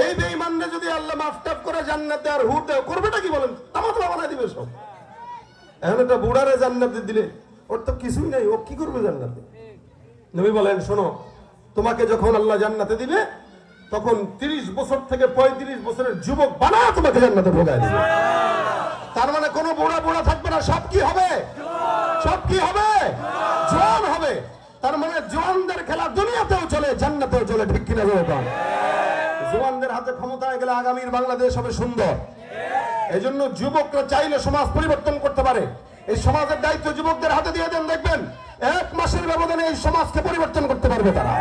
এই বেঈমানরে যদি আল্লাহ মাফ টাফ করে জান্নাতে আর হুর দেয়, করবেটা কি বলেন? তামাতলা বানাই দিবে সব। এখন একটা বুড়ারে জান্নাতে দিলে, ওর তো কিছুই নাই, ও কি করবে জান্নাতে? নবী বলেন, শোনো, তোমাকে যখন আল্লাহ জান্নাতে দিবে, তখন তিরিশ বছর থেকে পঁয়ত্রিশ বছরের যুবক বানা তোমাকে জান্নাতে ঢোকায় দিবে। তার মানে কোনো বুড়া বুড়া থাকবে না, সব কি হবে? সব কি হবে? জোয়ান হবে। তার মানে জোয়ানদের খেলা দুনিয়াতেও চলে, জান্নাতেও চলে, ঠিক কিনা জোয়ান জোয়ানদের হাতে ক্ষমতায় গেলে আগামীর বাংলাদেশ হবে সুন্দর। এই জন্য যুবকরা চাইলে সমাজ পরিবর্তন করতে পারে। এই সমাজের দায়িত্ব যুবকদের হাতে দিয়ে দেন, দেখবেন, এক মাসের ব্যবধানে এই সমাজকে পরিবর্তন করতে পারবে তারা।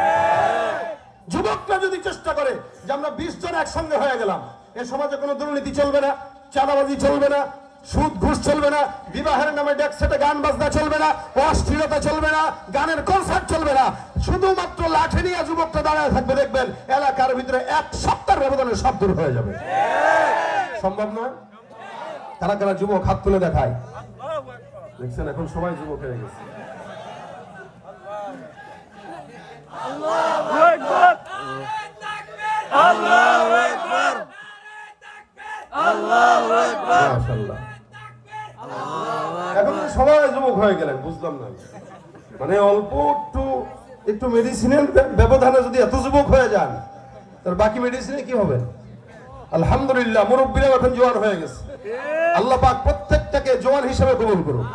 যুবকরা যদি চেষ্টা করে যে আমরা বিশ জন একসঙ্গে হয়ে গেলাম, এ সমাজে কোনো দুর্নীতি চলবে না, চাঁদাবাজি চলবে না, সুদ ঘুষ চলবে না, বিবাহের নামে ডেকসেটে গান বাজনা চলবে না, অস্থিরতা চলবে না, গানের কনসার্ট চলবে না শুধুমাত্র লাঠি নিয়ে যুবকরা দাঁড়ায় থাকবে, দেখবেন এলাকার ভিতরে এক সপ্তাহের ব্যবধানে সব দূর হয়ে যাবে। সম্ভব নয় কারা কারা যুবক হাত তুলে দেখায়? দেখছেন, এখন সবাই যুবক হয়ে গেছে। এখন সবাই যুবক হয়ে গেলেন, বুঝলাম না। মানে অল্প একটু একটু মেডিসিনের ব্যবধানে যদি এত যুবক হয়ে যান তার বাকি মেডিসিনে কি হবে? আলহামদুলিল্লাহ মুরব্বীরা এখন জোয়ান হয়ে গেছে। আল্লাহ পাক প্রত্যেকটাকে জোয়ান হিসেবে কবুল করুন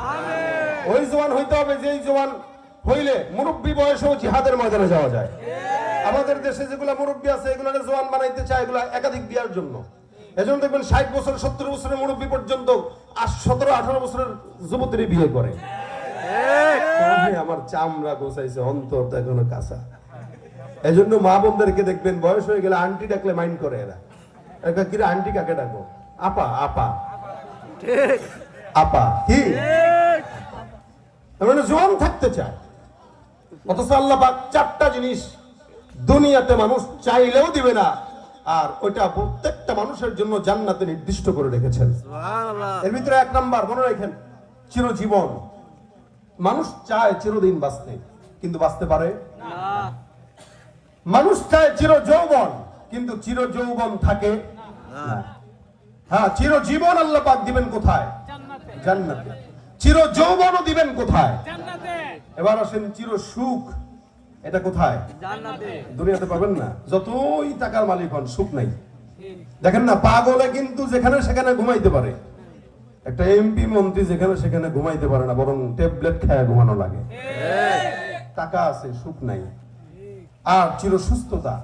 ওই জোয়ান হইতে হবে যেই জোয়ান হইলে মুরব্বী বয়সেও জিহাদের ময়দানে যাওয়া যায়। আমাদের দেশে যেগুলা মুরব্বী আছে এগুলো জোয়ান বানাইতে চায় এগুলা একাধিক বিয়ার জন্য। এজন্য দেখবেন ষাট বছর সত্তর বছরের মুরব্বী পর্যন্ত আর সতেরো আঠারো বছরের যুবতীর বিয়ে করে। আমার চামড়া গোছাইছে অন্তর তো এখনও কাঁচা। এজন্য মা বোনদেরকে দেখবেন বয়স হয়ে গেলে আন্টি ডাকলে মাইন্ড করে এরা। কিরে আন্টি কাকে ডাকো? আপা আপা। আপা কি? মানে জোয়ান থাকতে চায়। অথচ আল্লাহ পাক চারটা জিনিস দুনিয়াতে মানুষ চাইলেও দিবে না। আর ওইটা প্রত্যেকটা মানুষের জন্য জান্নাতে নির্দিষ্ট করে রেখেছেন। এর ভিতরে এক নাম্বার মনে রাখেন চিরজীবন। মানুষ চায় চিরদিন বাঁচতে কিন্তু বাঁচতে পারে? মানুষ চায় চির যৌবন কিন্তু চির যৌবন থাকে? হ্যাঁ চির জীবন আল্লাহ পাক দিবেন কোথায়? জান্নাতে। চির যৌবনও দিবেন কোথায়? এবার আসেন চির সুখ এটা কোথায়? দুনিয়াতে পাবেন না। যতই টাকার মালিক হন সুখ নাই। দেখেন না পাগলে কিন্তু যেখানে সেখানে ঘুমাইতে পারে। একটা এমপি মন্ত্রী যেখানে সেখানে ঘুমাইতে পারে না, বরং ট্যাবলেট খায় ঘুমানো লাগে। টাকা আছে, সুখ নাই। আর চির সুস্থতা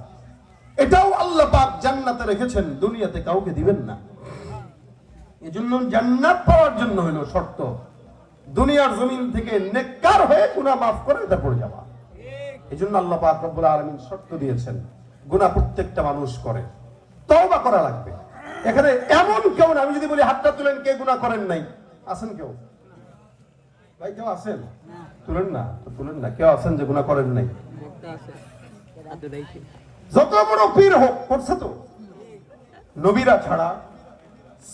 এটাও আল্লাহ পাক জান্নাতে রেখেছেন, দুনিয়াতে কাউকে দিবেন না। এজন্য জান্নাত পাওয়ার জন্য হলো শর্ত, দুনিয়ার জমিন থেকে নেককার হয়ে গুনাহ মাফ করে তারপর যাওয়া। এই জন্য আল্লাহ পাক রব্বুল আলামিন শর্ত দিয়েছেন, গুনাহ প্রত্যেকটা মানুষ করে। তওবা করা লাগবে। এখানে এমন কেউ না আমি যদি বলি হাতটা তুলেন কে গুনাহ করেন নাই? আছেন কেউ? ভাই কেউ আছেন? তুলেন না তো তুলেন না। কেউ আছেন যে গুনাহ করেন নাই? যত বড় পীর হোক করছে তো। নবীরা ছাড়া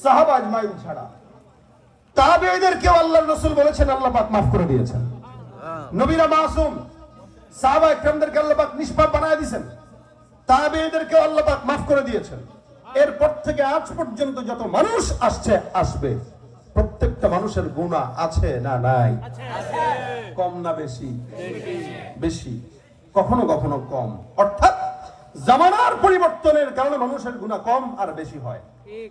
সাহাবা আজমাইন ছাড়া তাবেঈদের কেউ আল্লাহর রাসূল বলেছেন আল্লাহ পাক মাফ করে দিয়েছেন। নবীরা মাসুম সাহাবা একরামদেরকে আল্লাহ পাক নিষ্পাপ বানায় দিয়েছেন। তাবেঈদেরকে আল্লাহ পাক মাফ করে দিয়েছেন। এরপর থেকে আজ পর্যন্ত যত মানুষ আসছে আসবে। প্রত্যেকটা মানুষের গুনাহ আছে না নাই? কম না বেশি? বেশি। কখনো কখনো কম। অর্থাৎ জামানার পরিবর্তনের কারণে মানুষের গুণা কম আর বেশি হয়।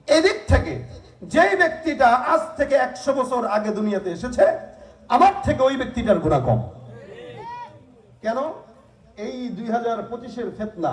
এদিক থেকে যেই ব্যক্তিটা আজ থেকে একশো বছর আগে দুনিয়াতে এসেছে আমার থেকে ওই ব্যক্তিটার গুণা কম। কেন? এই দুই হাজার পঁচিশের ফেতনা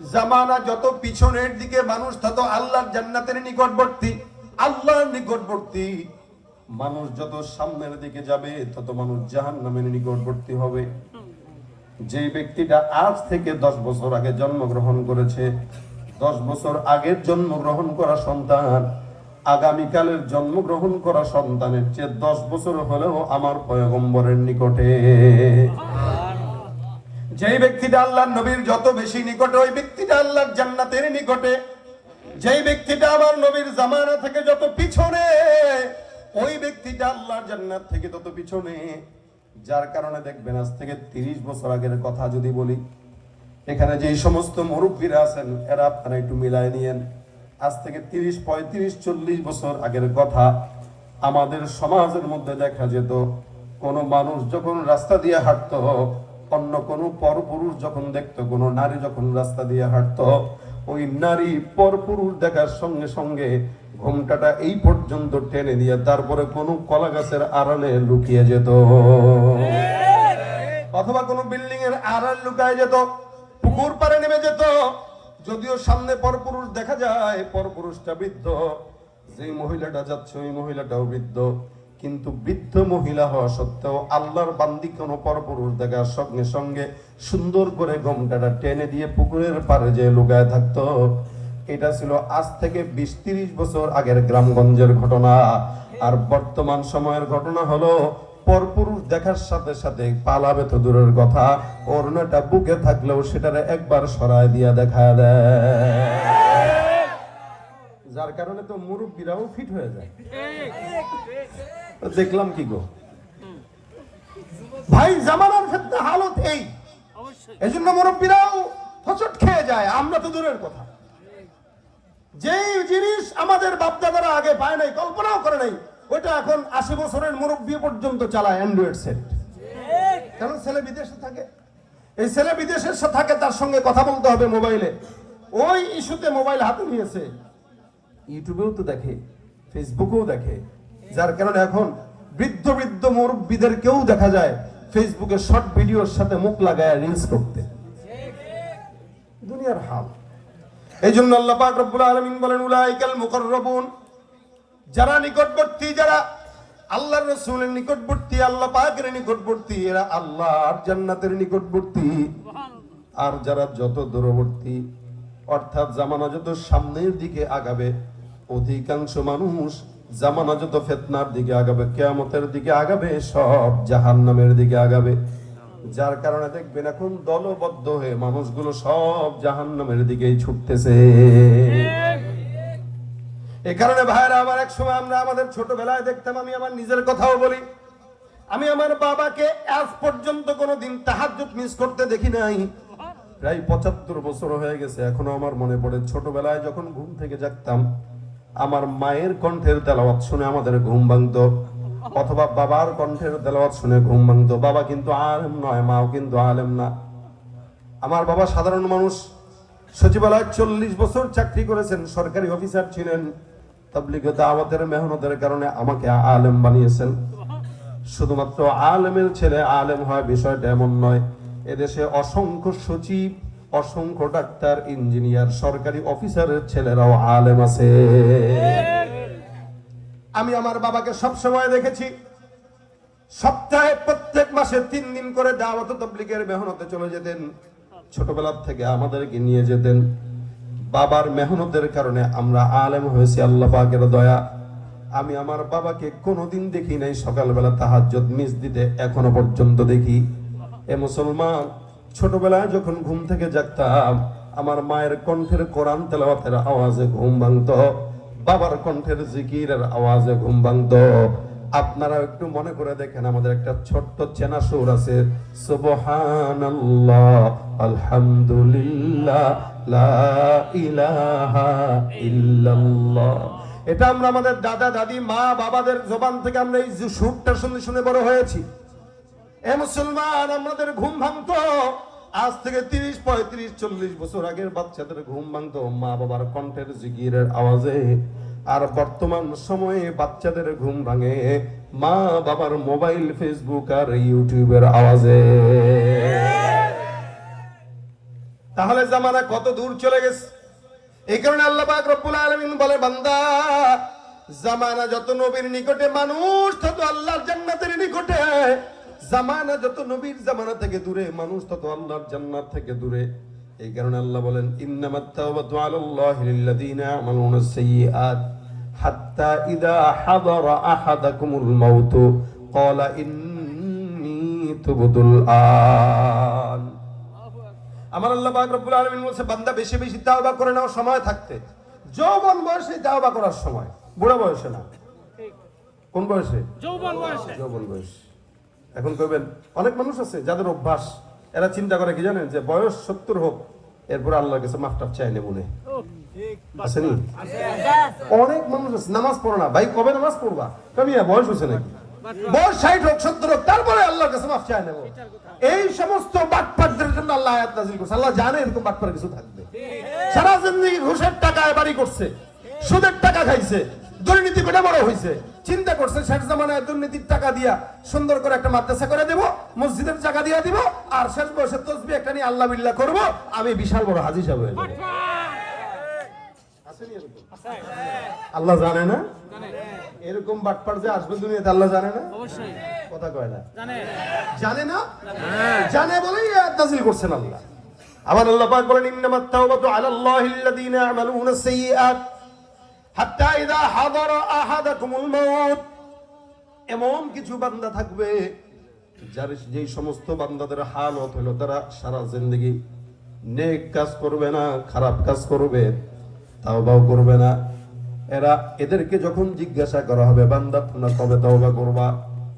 জামানা যত পিছনের দিকে মানুষ, তত আল্লাহর জান্নাতের নিকটবর্তী। আল্লাহর নিকটবর্তী। মানুষ যত সামনের দিকে যাবে, তত মানুষ জাহান্নামের নিকটবর্তী হবে। যে ব্যক্তিটা আজ থেকে দশ বছর আগে জন্মগ্রহণ করেছে, দশ বছর আগের জন্মগ্রহণ করা সন্তান, আগামীকালের জন্মগ্রহণ করা সন্তানের চেয়ে দশ বছর হলেও আমার পয়গম্বরের নিকটে। যেই ব্যক্তিটা আল্লাহর নবীর যত বেশি নিকটে, ওই ব্যক্তিটা আল্লাহর জান্নাতের নিকটে। যেই ব্যক্তিটা আমার নবীর জামানা থেকে যত পিছনে, ওই ব্যক্তিটা আল্লাহর জান্নাত থেকে তত পিছনে। যার কারণে দেখবেন আজ থেকে তিরিশ বছর আগের কথা যদি বলি, এখানে যে সমস্ত মুরব্বীরা আছেন, এরা আপনারা একটু মিলায় নিয়েন। আজ থেকে তিরিশ, পঁয়ত্রিশ, চল্লিশ বছর আগের কথা। আমাদের সমাজের মধ্যে দেখা যেত, কোনো মানুষ যখন রাস্তা দিয়ে হাঁটতো অন্য কোনো পরপুরুষ যখন দেখতো, কোনো নারী যখন রাস্তা দিয়ে হাঁটতো, ওই নারী পরপুরুষ দেখার সঙ্গে সঙ্গে ঘোমটাটা এই পর্যন্ত টেনে দিয়ে তারপরে কোনো কলা গাছের আড়ালে লুকিয়ে যেত। অথবা কোনো বিল্ডিং এর আড়াল লুকায় যেত, পুকুর পাড়ে নেমে যেত। যদিও সামনে পরপুরুষ দেখা যায়, পরপুরুষটা বৃদ্ধ। যে মহিলাটা যাচ্ছে, ওই মহিলাটাও বৃদ্ধ। কিন্তু বৃদ্ধ মহিলা হওয়া সত্ত্বেও আল্লাহর বান্দি কোনো পরপুরুষ দেখার সঙ্গে সঙ্গে সুন্দর করে গমটাটা টেনে দিয়ে পুকুরের পারে যে লুকায় থাকতো, এটা ছিল আজ থেকে বিশ তিরিশ বছর আগের গ্রামগঞ্জের ঘটনা। আর বর্তমান সময়ের ঘটনা হলো, পরপুরুষ দেখার সাথে সাথে পালাবে তো দূরের কথা, ওড়নাটা বুকে থাকলেও সেটারে একবার সরায় দিয়া দেখা দেয়। যার কারণে তো মুরব্বীরাও ফিট হয়ে যায়। দেখলাম কি গো? ভাই জামানার ক্ষেত্রে হালত এই। এই জন্য মুরব্বীরাও হচট খেয়ে যায় আমরা তো দূরের কথা। যেই জিনিস আমাদের বাপদাদারা আগে পায় নাই কল্পনাও করে নাই ওইটা এখন আশি বছরের মুরব্বী পর্যন্ত চালায় অ্যান্ড্রয়েড সেট কারণ ছেলে বিদেশে থাকে? এই ছেলে বিদেশের থাকে তার সঙ্গে কথা বলতে হবে মোবাইলে। ওই ইস্যুতে মোবাইল হাতে নিয়েছে। ইউটিউবেও তো দেখে, ফেসবুকেও দেখে, যার কারণে এখন বৃদ্ধ বৃদ্ধ মুরব্বীদেরকেও দেখা যায় ফেসবুকে শর্ট ভিডিওর সাথে মুখ লাগায় রিলস করতে। দুনিয়ার হাল। এই জন্য আল্লাহ পাক রব্বুল আলামিন বলেন, উলাইকাল মুকাররাবুন। যারা নিকটবর্তী, যারা আল্লাহর রাসূলের নিকটবর্তী, আল্লাহ পাকের নিকটবর্তী, এরা আল্লাহর জান্নাতের নিকটবর্তী। আর যারা যত দূরবর্তী, অর্থাৎ জামানা যত সামনের দিকে আগাবে অধিকাংশ মানুষ জামানা যত ফেতনার দিকে আগাবে, কেয়ামতের দিকে আগাবে, সব জাহান্নামের দিকে আগাবে। যার কারণে দেখবেন এখন দলবদ্ধ হয়ে মানুষগুলো সব জাহান্নামের দিকেই ছুটতেছে। এ কারণে ভাইরা আমার এক সময় আমরা আমাদের ছোটবেলায় দেখতাম, আমি আমার নিজের কথাও বলি। আমি আমার বাবাকে আজ পর্যন্ত কোনোদিন তাহাজ্জুদ মিস করতে দেখি নাই। প্রায় পঁচাত্তর বছর হয়ে গেছে, এখনও আমার মনে পড়ে। ছোটবেলায় যখন ঘুম থেকে জাগতাম আমার মায়ের কণ্ঠের তেলাওয়াত শুনে আমাদের ঘুম ভাঙতো। অথবা বাবার কণ্ঠের তেলাওয়াত শুনে ঘুম ভাঙতো। বাবা কিন্তু আলেম নয়, মাও কিন্তু আলেম না। আমার বাবা সাধারণ মানুষ। সচিবালয় চল্লিশ বছর চাকরি করেছেন, সরকারি অফিসার ছিলেন। তাবলিগে দাওয়াতের মেহনতের কারণে আমাকে আলেম বানিয়েছেন। শুধুমাত্র আলেমের ছেলে আলেম হয়, বিষয়টা এমন নয়। এদেশে অসংখ্য সচিব অসংখ্য ডাক্তার, ইঞ্জিনিয়ার, সরকারি অফিসারের ছেলেরাও আলেম আছে। আমি আমার বাবাকে সব সময় দেখেছি। সপ্তাহে প্রত্যেক মাসে তিন দিন করে দাওয়াত মেহনতে চলে যেতেন। ছোটবেলার থেকে আমাদেরকে নিয়ে যেতেন। বাবার মেহনতের কারণে আমরা আলেম হয়েছি, আল্লাহ পাকের দয়া। আমি আমার বাবাকে কোনোদিন দেখি নাই, সকালবেলা তাহাজ্জুদ মিস দিতে, এখনও পর্যন্ত দেখি। এ মুসলমান ছোটবেলায় যখন ঘুম থেকে জাগতাম, আমার মায়ের কণ্ঠের কোরআন তেলাওয়াতের আওয়াজে ঘুম ভাঙতো, বাবার কণ্ঠের জিকিরের আওয়াজে ঘুম ভাঙতো। আপনারা একটু মনে করে দেখেন, আমাদের একটা ছোট্ট চেনা সুর আছে, সুবহানাল্লাহ, আলহামদুলিল্লাহ ইলাহা এটা আমরা আমাদের দাদা, দাদি, মা, বাবাদের জবান থেকে আমরা এই সুরটা শুনে শুনে বড় হয়েছি। এ মুসলমান, আমাদের ঘুম ভাঙতো। আজ থেকে তিরিশ, পঁয়ত্রিশ, চল্লিশ বছর আগের বাচ্চাদের ঘুম ভাঙতো মা বাবার কণ্ঠের জিগিরের আওয়াজে। আর বর্তমান সময়ে বাচ্চাদের ঘুম ভাঙে মা বাবার মোবাইল, ফেসবুক আর ইউটিউবের আওয়াজে। তাহলে জামানা কত দূর চলে গেছে? এই কারণে আল্লাহ রব্বুল আলামিন বলে, বান্দা, জামানা যত নবীর নিকটে মানুষ, তত আল্লাহর জান্নাতের নিকটে জামানা যত নবীর জামানা থেকে দূরে মানুষ তত আল্লাহর জান্নাত থেকে দূরে। এই কারণে আল্লাহ বলেন ইন্নামাত তাওবাতু আলাল্লাহি লিল্লাযিনা সাইয়্যাত হাত্তা ইযা হাদারা আহাদাকুমুল মাউত। ক্বালা ইন্নী তুবতুল আন। আমার আল্লাহ পাক রব্বুল আলামিন বলছে বান্দা বেশি বেশি তাওবা করে নাও সময় থাকতে। যৌবন বয়সে তাওবা করার সময়। বুড়া বয়সে না? কোন বয়সে? যৌবন বয়সে। যৌবন বয়স। এখন কইবেন, অনেক মানুষ আছে যাদের অভ্যাস, এরা চিন্তা করে কি জানেন যে বয়স সত্তর হোক, এরপরে আল্লাহর কাছে মাফটাপ চাই নেব আসেনি? অনেক মানুষ আছে, নামাজ পড়ো না। ভাই, কবে নামাজ পড়বা? কমিয়া বয়স হচ্ছে নাকি? বয়স ষাট হোক, সত্তর হোক, তারপরে আল্লাহর কাছে মাফ চাই নেব। এই সমস্ত বাটপাটদের জন্য আল্লাহ আয়াত নাজিল করছে। আল্লাহ জানে এরকম বাটপার কিছু থাকবে। সারা জিন্দগি ঘুষের টাকায় বাড়ি করছে, সুদের টাকা খাইছে। দুর্নীতি করে বড় হয়েছে চিন্তা করছে শেষ জামানায় দুর্নীতির টাকা দিয়া সুন্দর করে একটা মাদ্রাসা করে দেব মসজিদের টাকা দিয়া দিব আর শেষ বয়সে তসবি একটা নিয়ে আল্লাহ বিল্লাহ করব। আমি বিশাল বড় হাজি সাহেব হয়ে যাব? আল্লাহ জানে না? এরকম বাটপার যে আসবে দুনিয়াতে আল্লাহ জানে না? কথা কয় না। জানে। না? জানে বলেই নাযিল করছেন আল্লাহ। আবার আল্লাহ পাক বলেন ইন্নামাত তাওবাতু আলাল্লাহিল্লাযীনা ইয়ামালুনা সাইয়্যাত। এমন কিছু বান্দা থাকবে যার যেই সমস্ত বান্দাদের হালত হলো তারা সারা জিন্দগি নেক কাজ করবে না, খারাপ কাজ করবে, তাওবাও করবে না। এরা এদেরকে যখন জিজ্ঞাসা করা হবে, বান্দা, তোমরা কবে তাওবা করবা?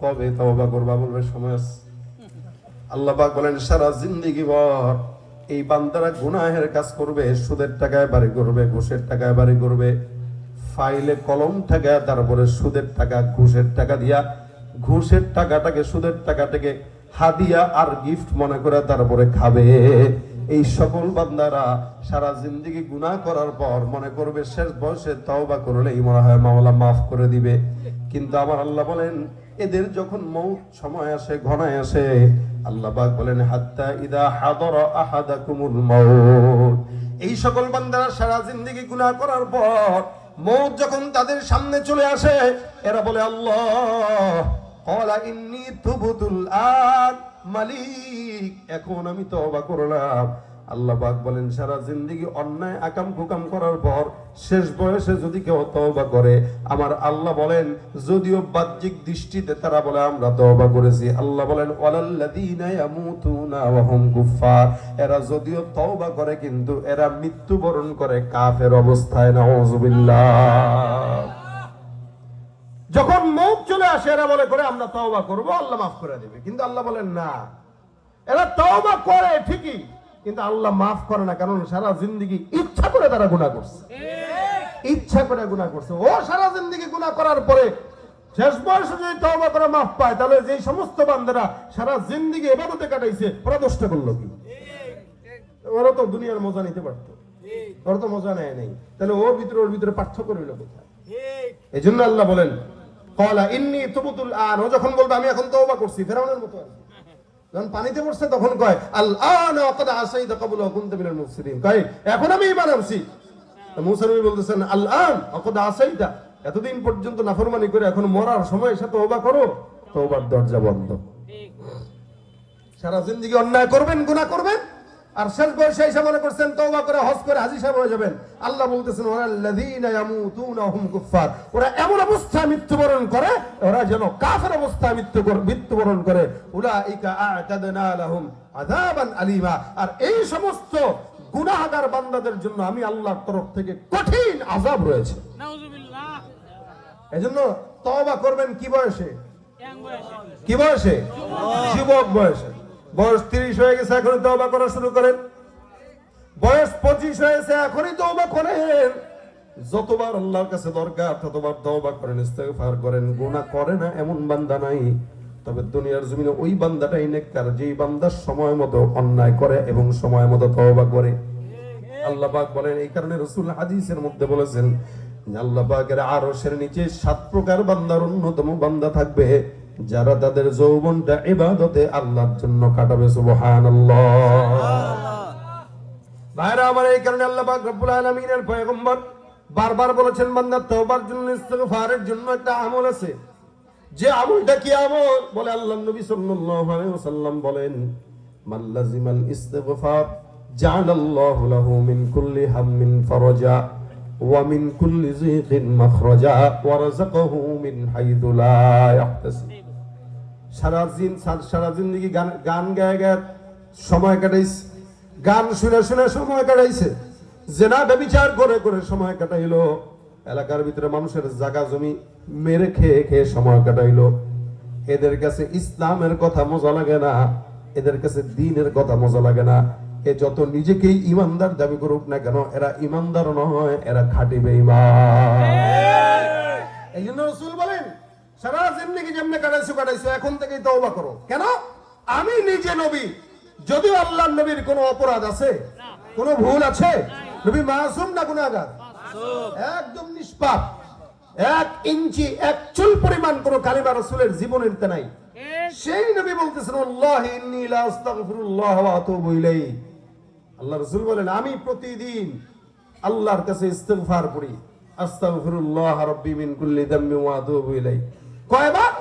কবে তাওবা করবা? বলবে, সময়। আল্লাহ বলেন, সারা জিন্দিগি ভর এই বান্দারা গুনাহের কাজ করবে, সুদের টাকায় বাড়ি করবে, ঘুষের টাকায় বাড়ি করবে। ফাইলে কলম টাকা তারপরে সুদের টাকা, ঘুষের টাকা দিয়া, ঘুষের টাকাটাকে, সুদের টাকাটাকে হাদিয়া আর গিফট মনে করে তারপরে খাবে। এই সকল বান্দারা সারা জিন্দিগি গুনাহ করার পর মনে করবে শেষ বয়সে তওবা করলেই মনে হয় মাওলা মাফ করে দিবে। কিন্তু আমার আল্লাহ বলেন, এদের যখন মৌত সময় আসে, ঘনায় আসে, আল্লাহ পাক বলেন, হাত্তা ইদা হাদরা আহাদাকুমুল মাউত। এই সকল বান্দারা সারা জিন্দেগি গুনাহ করার পর মৌত যখন তাদের সামনে চলে আসে এরা বলে আল্লাহ মালিক এখন আমি তবা করলাম। আল্লাহ পাক বলেন, সারা জিন্দেগি অন্যায়, আকাম কুকাম করার পর শেষ বয়সে যদি কেউ তওবা করে, আমার আল্লাহ বলেন, যদিও বাহ্যিক দৃষ্টিতে তারা বলে, আমরা তওবা করেছি। আল্লাহ বলেন, ওয়ালাল্লাযীনা ইয়ামুতুনা ওয়া হুম কুফার এরা যদিও তওবা করে, কিন্তু এরা মৃত্যুবরণ করে কাফের অবস্থায় নাউযুবিল্লাহ যখন মৌত চলে আসে, এরা বলে, করে, আমরা তওবা করব, আল্লাহ মাফ করে দেবে। কিন্তু আল্লাহ বলেন, না। এরা তওবা করে ঠিকই কিন্তু আল্লাহ মাফ করে না, কারণ সারা জিন্দগি ইচ্ছা করে তারা গুনাহ করছে। ইচ্ছা করে গুনাহ করছে। ও সারা জিন্দগি গুনাহ করার পরে শেষ বয়সে যদি তওবা করে মাফ পায়, তাহলে যে সমস্ত বান্দারা সারা জিন্দগি এবাদতে কাটাইছে ওরা দোষটা করল কি? ওরা তো দুনিয়ার মজা নিতে পারতো। ওরা তো মজা নেয় নাই। তাহলে ও ভিতরে, ওর ভিতরে পার্থক্য রইল কোথায়? এই জন্য আল্লাহ বলেন, কলা ইন্নি তুবুতুল আন। ও যখন বলবে, আমি এখন তওবা করছি। ফেরাউনের মতো কি। যখন পানিতে পড়ছে তখন কয় আল্লাহ আসাই কবুল মিনাল মুফসিদিন। কয় এখন আমি ইমান আনছি। তো মুসা নবী বলতেছেন আল্লাহ অকদ আসাইটা এতদিন পর্যন্ত নাফরমানি করে এখন মরার সময় এসে তওবা করো। তোবার দরজা বন্ধ। সারা জিন্দগি অন্যায় করবেন গুণা করবেন? আর শেষ বয়সে এসে মনে করছেন তওবা করে হজ করে হাজী সাহেব হয়ে যাবেন। আল্লাহ বলতেছেন ওরা আল্লাযীনা ইয়ামুতুনা হুম ওরা এমন অবস্থায় মৃত্যুবরণ করে ওরা যেন কাফের অবস্থায় মৃত্যু মৃত্যুবরণ করে। উলাইকা আ'তাদনা লাহুম আযাবান আলিমা। আর এই সমস্ত গুনাহগার বান্দাদের জন্য আমি আল্লাহর তরফ থেকে কঠিন আযাব রয়েছে। নাউজুবিল্লাহ। এজন্য তওবা করবেন কি বয়সে? কি বয়সে? যুবক বয়সে। বয়স তিরিশ হয়ে গেছে, এখনই তওবা করা শুরু করেন। বয়স পঁচিশ হয়েছে এখনই তওবা করেন। যতবার আল্লাহর কাছে দরকার, ততবার তওবা করেন, ইস্তেগফার করেন। গুনাহ করে না এমন বান্দা নাই। তবে দুনিয়ার জমিনে ওই বান্দাটাই নেককার, যেই বান্দার সময় মতো অন্যায় করে এবং সময় মতো তওবা করে। আল্লাহ পাক বলেন, এই কারণে রসুল হাদিসের মধ্যে বলেছেন, আল্লাহ পাকের আরশের নিচে সাত প্রকার বান্দার অন্যতম বান্দা থাকবে। যারা তাদের যৌবনটা ইবাদতে আল্লাহর জন্য কাটাবে সুবহান ভাইরা, আমার এই কারণে পয়গম্বর বারবার বলেছেন জন্য জন্য একটা আমল আছে। যে আমলটা কি আমল? বলে আল্লাহ নবী সাল্লাল্লাহু আলাইহি ওয়াসাল্লাম বলেন মাল্লাজিমাল ইস্তিগফার জাআলাল্লাহু লাহু মিন কুল্লি হাম্মিন ومن كل ضيق مخرجا ورزقه من حيث لا يحتسب সারা দিন সারা জিন্দগি গান গান গায়ে গায়ে সময় কাটাইছে গান শুনে শুনে সময় কাটাইছে জেনা ব্যবিচার করে করে সময় কাটাইলো এলাকার ভিতরে মানুষের জায়গা জমি মেরে খেয়ে খেয়ে সময় কাটাইলো এদের কাছে ইসলামের কথা মজা লাগে না এদের কাছে দিনের কথা মজা লাগে না এ যত নিজেকেই ইমানদার দাবি করুক না কেন এরা ইমানদার নয় এরা খাটি বেঈমান। এই জন্য রসুল বলেন সারা জিন্দগি যেমনি কাটাইছো কাটাইছো এখন থেকেই তওবা করো। কেন? আমি নিজে নবী যদিও আল্লাহ নবীর কোনো অপরাধ আছে কোনো ভুল আছে? নবী মাসুম না গুনাহগার? একদম নিষ্পাপ। এক ইঞ্চি এক চুল পরিমাণ কোনো কালিমা রসুলের জীবনের তে নাই সেই নবী বলতেছেন আল্লাহ ইন্নী লা আস্তাগফিরুল্লাহ ওয়া আতুবু ইলাইহি। আল্লাহ রসুল বলেন আমি প্রতিদিন আল্লাহর কাছে ইস্তেগফার করি আস্তাগফিরুল্লাহ রাব্বি মিন কুল্লি ওয়া আতুবু ইলাই কয়বার?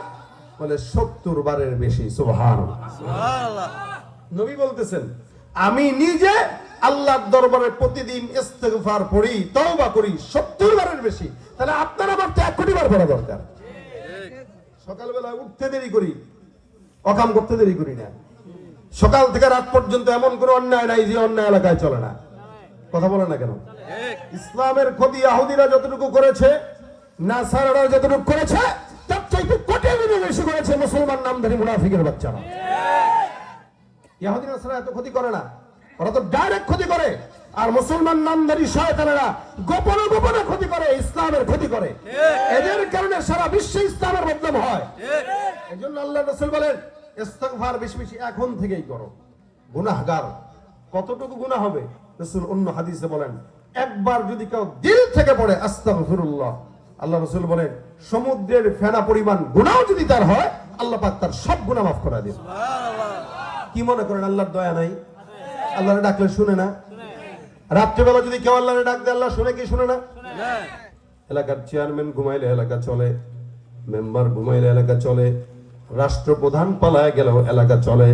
বলে 70 বারের বেশি সুবহানাল্লাহ। নবী বলতেছেন আমি নিজে আল্লাহর দরবারে প্রতিদিন ইস্তেগফার পড়ি তওবা করি 70 বারের বেশি। তাহলে আপনার আমার তো এক কোটি বার পড়া দরকার। সকালবেলা উঠতে দেরি করি অকাম করতে দেরি করি না। সকাল থেকে রাত পর্যন্ত এমন কোন অন্যায় নাই যে অন্যায় এলাকায় চলে না। কথা বলে না কেন? ইসলামের ক্ষতি আহুদিরা যতটুকু করেছে নাসারারা যতটুকু করেছে তার চাইতে কোটি গুণে বেশি করেছে মুসলমান নামধারী মুনাফিকের বাচ্চারা। ইহুদি নাসারা এত ক্ষতি করে না। ওরা তো ডাইরেক্ট ক্ষতি করে। আর মুসলমান নামধারী শয়তানেরা গোপনে গোপনে ক্ষতি করে ইসলামের ক্ষতি করে। এদের কারণে সারা বিশ্বে ইসলামের বদনাম হয়। এই জন্য আল্লাহ রসুল বলেন ইস্তেগফার বেশি বেশি এখন থেকেই করো। গুনাহগার কতটুকু গুনাহ হবে? রসুল অন্য হাদিসে বলেন একবার যদি কেউ দিল থেকে পড়ে আস্তাগফিরুল্লাহ। আল্লাহ রসুল বলেন সমুদ্রের ফেনা পরিমাণ গুনাহ যদি তার হয় আল্লাহ পাক তার সব গুনাহ মাফ করে দিন কি মনে করেন আল্লাহর দয়া নাই? আল্লাহরে ডাকলে শুনে না? রাত্রেবেলা যদি কেউ আল্লাহরে ডাক দেয় আল্লাহ শুনে কি শুনে না? এলাকার চেয়ারম্যান ঘুমাইলে এলাকা চলে মেম্বার ঘুমাইলে এলাকা চলে রাষ্ট্রপ্রধান পালায় গেলেও এলাকা চলে।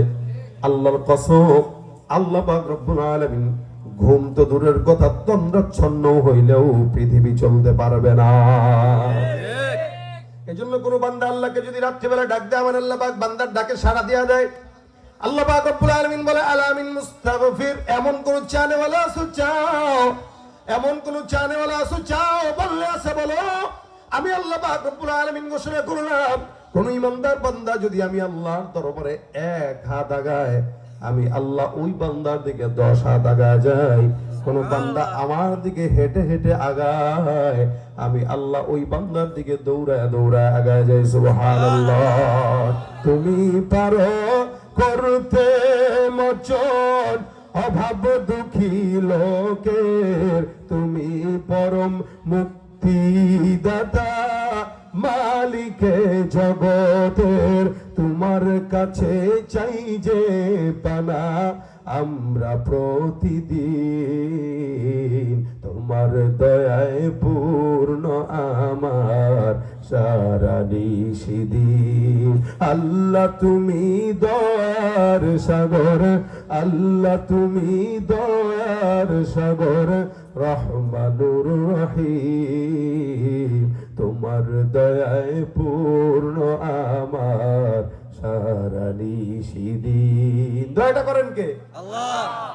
আল্লাহর কসম, আল্লাহ রব্বুল আলামিন ঘুম তো দূরের কথা, তন্দ্রাচ্ছন্ন হইলেও পৃথিবী চলতে পারবে না। এজন্য কোন বান্দা আল্লাহকে যদি রাত্রিবেলা ডাক দেয়, আমার আল্লাহ পাক বান্দার ডাকে সাড়া দেয়া দেয়। আল্লাহ পাক রব্বুল আলামিন বলে, আলামিন মুস্তাগফির, এমন কোন চানেওয়ালা আছো, চাও। এমন কোন চানেওয়ালা আছো, চাও। বললে আছে, বলো। আমি আল্লাহ পাক রব্বুল আলামিন ঘোষণা করলাম কোন ইমানদার বান্দা যদি আমি আল্লাহর দরবারে এক হাত আগায় আমি আল্লাহ ওই বান্দার দিকে দশ হাত আগায় যাই। কোন বান্দা আমার দিকে হেঁটে হেঁটে আগায় আমি আল্লাহ ওই বান্দার দিকে দৌড়ায় দৌড়ায় আগায় যাই। সুবহানাল্লাহ। তুমি পারো করতে মচন অভাব দুঃখী লোকের। তুমি পরম মুক্তিদাতা। মালিকে জগতের তোমার কাছে চাই যে পানা, আমরা প্রতিদিন তোমার দয়ায় পূর্ণ আমার সারা নিশিদিন। আল্লাহ তুমি দয়ার সাগর, আল্লাহ তুমি দয়ার সাগর রহমানুর রহিম। তোমার দয়ায় পূর্ণ আমার সারা নিশিদিন দয়াটা করেন কে? আল্লাহ।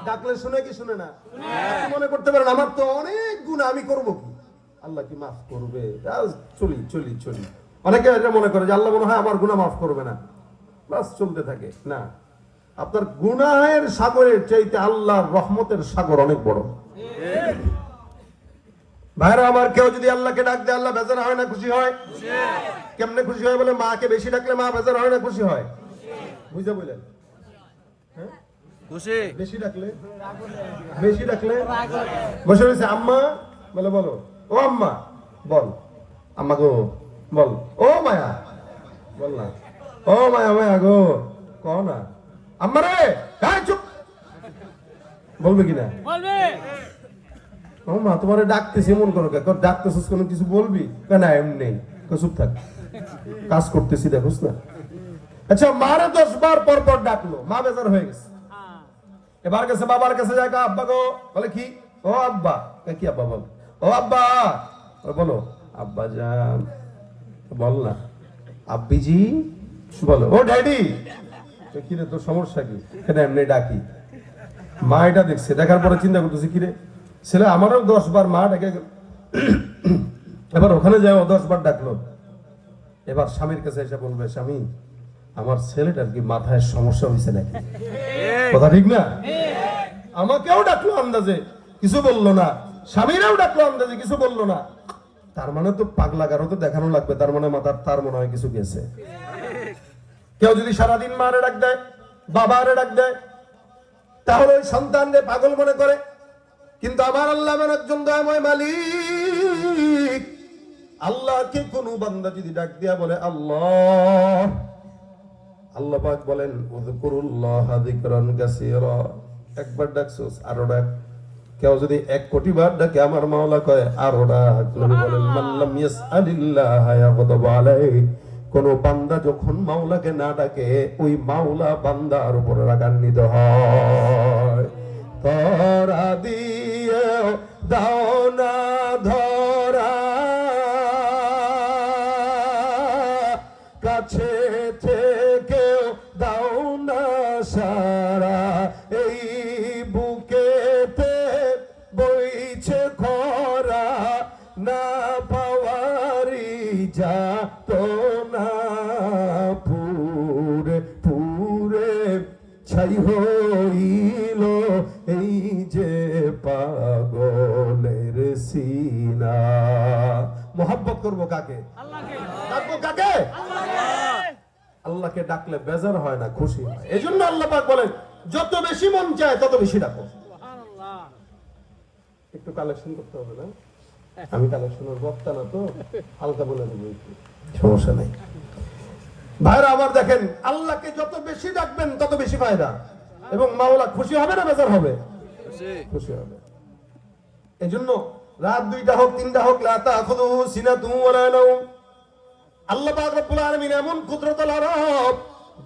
ডাকলে শুনে কি শুনে না? মনে করতে পারেন আমার তো অনেক গুণ আমি করব কি? আল্লাহ কি মাফ করবে? চলি চলি চলি। অনেকে এটা মনে করে যে আল্লাহ মনে হয় আমার গুনাহ মাফ করবে না। বাস চলতে থাকে। না। আপনার গুনাহের সাগরের চাইতে আল্লাহর রহমতের সাগর অনেক বড়। ভাইরা আমার কেউ যদি আল্লাহকে ডাক দেয় আল্লাহ বেজার হয় না খুশি হয়? কেমনে খুশি হয় বলে মাকে বেশি ডাকলে মা বেজার হয় না খুশি হয়? বুঝতে বুঝলেন খুশি? বেশি ডাকলে? বেশি ডাকলে? বসে রয়েছে আম্মা বলে বলো ও আম্মা বল। আম্মা গো বল। ও মায়া বল না। ও মায়া মায়া গো কহ না। আম্মা রে হ্যাঁ চুপ। বলবে কিনা? বলবে। ও মা তোমার ডাকতেছি মন করো কে? ডাকতেছিস কোনো কিছু বলবি? কেন এমনি নেই। চুপ থাক। কাজ করতেছি দেখোস না? আচ্ছা মারে দশ বার পর পর ডাকলো। মা বেজার হয়ে গেছে। হ্যাঁ। এবার কাছে বাবার কাছে যায় আব্বা গো? বলে কি? ও আব্বা। কি আব্বা বল? ও আব্বা। বলো আব্বা যান। বল না। আব্বিজি? বলো ও ড্যাডি। কয়, কি রে তোর সমস্যা কি? কেন এমনি ডাকি। মা এটা দেখছে দেখার পরে চিন্তা করতেছে কি রে ছেলে আমারও দশ বার মা ডেকে। এবার ওখানে যাও দশ বার ডাকলো। এবার স্বামীর কাছে এসে বলবে স্বামী আমার ছেলেটার কি মাথায় সমস্যা হয়েছে নাকি? কথা ঠিক না? আমাকেও ডাকলো আন্দাজে কিছু বলল না। স্বামীরাও ডাকলো আন্দাজে কিছু বলল না। তার মানে তো পাগলা গারো তো দেখানো লাগবে তার মানে মাথার তার মনে হয় কিছু গেছে। কেউ যদি সারাদিন মারে ডাক দেয়, বাবারে ডাক দেয়, তাহলে ওই সন্তানকে পাগল মনে করে। কিন্তু আমার আল্লাহ এমন একজন দয়াময় মালিক। আল্লাহকে কোন বান্দা যদি ডাক দিয়া বলে, আল্লাহ। আল্লাহ পাক বলেন, উযকুরুল্লাহ যিকরান কাসীরা। একবার ডাকছস, আরও ডাক। কেউ যদি এক কোটি বার ডাকে, আমার মাওলা কয়, আরও ডাক। বলেন মাল্লাম ইয়াসআলিল্লাহ কোন বান্দা যখন মাওলাকে না ডাকে, ওই মাওলা বান্দার উপর রাগান্বিত হয়। তরা দিয়ে দাও না করব কাকে? আল্লাহকে। ডাকবো কাকে? আল্লাহকে। ডাকলে বেজার হয় না খুশি হয়। এই জন্য আল্লাহ পাক বলেন যত বেশি মন চায় তত বেশি ডাকো। একটু কালেকশন করতে হবে না? আমি কালেকশনের বক্তা না তো হালকা বলে দেবো একটু। সমস্যা নেই। ভাইরা আমার দেখেন আল্লাহকে যত বেশি ডাকবেন তত বেশি ফায়দা। এবং মাওলা খুশি হবে না বেজার হবে? খুশি। হবে। এই জন্য রাত দুইটা হোক তিনটা হোক লাতা খুদু সিনা তু ওয়ালা আল্লাহ পাক রব্বুল আলামিন এমন কুদরতুল রব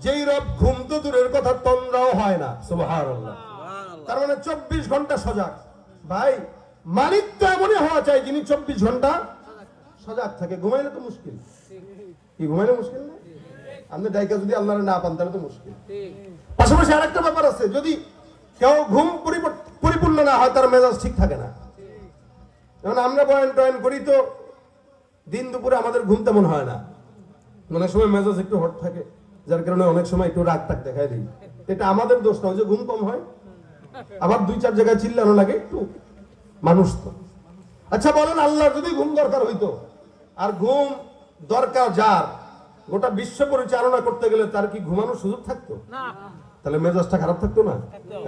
যেই রব ঘুম তো দূরের কথা তন্দ্রাও হয় না সুবহানাল্লাহ। তার মানে চব্বিশ ঘণ্টা সজাগ। ভাই মালিক তো এমনই হওয়া চাই যিনি চব্বিশ ঘণ্টা সজাগ থাকে। ঘুমাইলে তো মুশকিল। কি ঘুমাইলে মুশকিল না? আপনি ডাইকা যদি আল্লাহর না পান তাহলে তো মুশকিল। পাশাপাশি আরেকটা ব্যাপার আছে যদি কেউ ঘুম পরিপূর- পরিপূর্ণ না হয় তার মেজাজ ঠিক থাকে না। যেমন আমরা বয়ান টয়ন করি তো দিন দুপুরে আমাদের ঘুম তেমন হয় না। অনেক সময় মেজাজ একটু হট থাকে যার কারণে অনেক সময় একটু রাগ টাক দেখায় দিই। এটা আমাদের দোষ নয় যে ঘুম কম হয়। আবার দুই চার জায়গায় চিল্লানো লাগে একটু। মানুষ তো। আচ্ছা বলেন আল্লাহ যদি ঘুম দরকার হইতো আর ঘুম দরকার যার গোটা বিশ্ব পরিচালনা করতে গেলে তার কি ঘুমানোর সুযোগ থাকতো? তাহলে মেজাজটা খারাপ থাকতো না?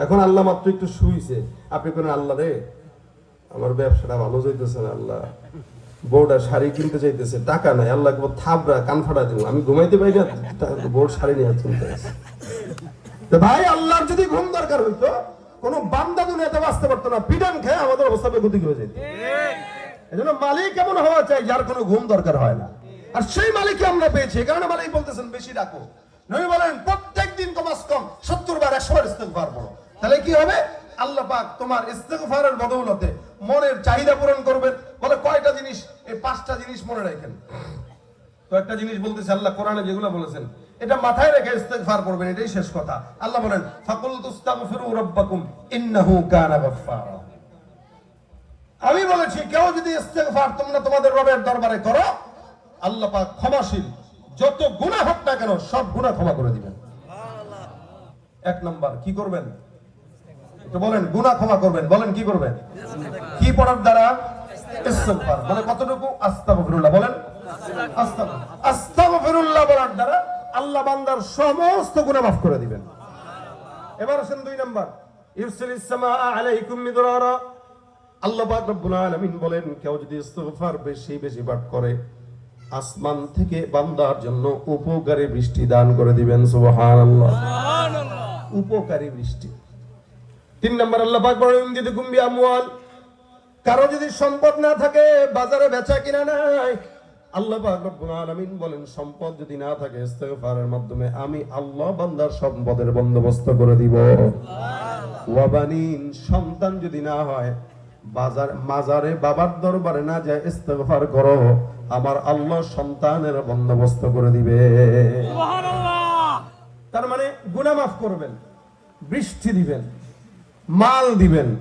এখন আল্লাহ মাত্র একটু শুইছে। আপনি কোন আল্লাহ রে আমার ব্যবসাটা ভালো যাইতেছে না, আল্লাহ। বউটা শাড়ি কিনতে চাইতেছে টাকা নাই, আল্লাহ থাবরা কান ফাটা দিব আমি ঘুমাইতে পারি না বউর শাড়ি নিয়ে চিন্তা আছে। ভাই, আল্লাহর যদি ঘুম দরকার হইতো, কোন বান্দা দুনিয়াতে বাঁচতে পারতো না পিডান খেয়ে আমাদের অবস্থা বেগতিক হয়ে যেত। মালিক এমন হওয়া চাই, যার কোনো ঘুম দরকার হয় না। আর সেই মালিককে আমরা পেয়েছি কারণে মালিক বলতেছেন, বেশি ডাকো। নবী বলেন, প্রত্যেক দিন কমাস কম, সত্তর বার, একশো বার তাহলে কি হবে? আল্লাহ পাক তোমার ইস্তেগফারের বদৌলতে মনের চাহিদা পূরণ করবেন। বলে কয়টা জিনিস? এই পাঁচটা জিনিস মনে রাখেন। কয়েকটা জিনিস বলতেছে আল্লাহ কোরআনে যেগুলো বলেছেন, এটা মাথায় রেখে ইস্তেগফার করবেন, এটাই শেষ কথা। আল্লাহ বলেন ফাকুল তুস্তাগফিরু রাব্বাকুম, ইন্নাহু কানা গাফফারা। আমি বলেছি, কেউ যদি ইস্তেগফার তোমরা তোমাদের রবের দরবারে করো, আল্লাহ পাক ক্ষমাশীল। যত গুনাহ হোক না কেন, সব গুনাহ ক্ষমা করে দিবেন। এক নাম্বার, কি করবেন? একটু বলেন গুনাহ ক্ষমা করবেন বলেন কি করবেন? কি পড়ার দ্বারা? ইস্তেগফার। মানে কতটুকু? আস্তাগফিরুল্লাহ বলেন। আস্তাগফির- আস্তাগফিরুল্লাহ বলার দ্বারা আল্লাহ বান্দার সমস্ত গুনাহ মাফ করে দিবেন। এবার আসেন দুই নাম্বার। ইউরসিলিস সামা আলাইকুম মিদরারা। আল্লাহ পাক রব্বুল আলামিন বলেন কেউ যদি ইস্তিগফার বেশি বেশি পাঠ করে আসমান থেকে বান্দার জন্য উপকারী বৃষ্টি দান করে দিবেন সুবহানাল্লাহ। উপকারী বৃষ্টি। তিন নম্বর আল্লাহ পাক বলেন কারও যদি সম্পদ না থাকে বাজারে বেচা কিনা নাই আল্লাহ পাক রব্বুল আলামিন বলেন সম্পদ যদি না থাকে ইস্তেগফারের মাধ্যমে আমি আল্লাহ বান্দার সম্পদের বন্দোবস্ত করে দিব। ওয়াবানিন সন্তান যদি না হয় বাজার মাজারে বাবার দরবারে না যায় ইস্তেগফার করো আমার আল্লাহ সন্তানের বন্দোবস্ত করে দিবে। তার মানে গুনাহ মাফ করবেন বৃষ্টি দিবেন। মাল দিবেন,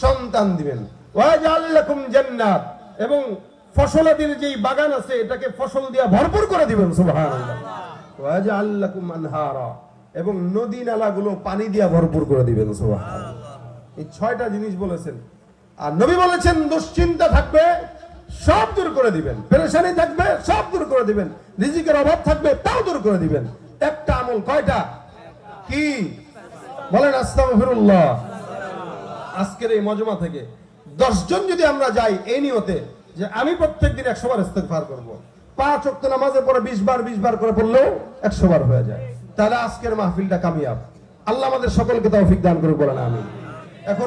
সন্তান দিবেন। জান্নাত। এবং ফসলাদির যেই বাগান আছে, এটাকে ফসল দিয়ে ভরপুর করে দিবেন এবং নদী নালাগুলো পানি দিয়ে ভরপুর করে দিবেন এই ছয়টা জিনিস বলেছেন। আর নবী বলেছেন, দুশ্চিন্তা থাকবে, সব দূর করে দিবেন। পেরেশানি থাকবে, সব দূর করে দিবেন। রিজিকের অভাব থাকবে, তাও দূর করে দিবেন। একটা আমল কয়টা? কি? বলেন, আস্তাগফিরুল্লাহ। আজকের এই মজমা থেকে দশজন যদি আমরা যাই এই নিয়তে যে আমি প্রত্যেক দিন একশো বার ইস্তেগফার করব। পাঁচ অক্ত নামাজের পরে বিশ বার বিশ বার করে পড়লেও একশো বার হয়ে যায়। তাহলে আজকের মাহফিলটা কামিয়াব। আল্লাহ আমাদের সকলকে তৌফিক দান করে বলেন আমি এখন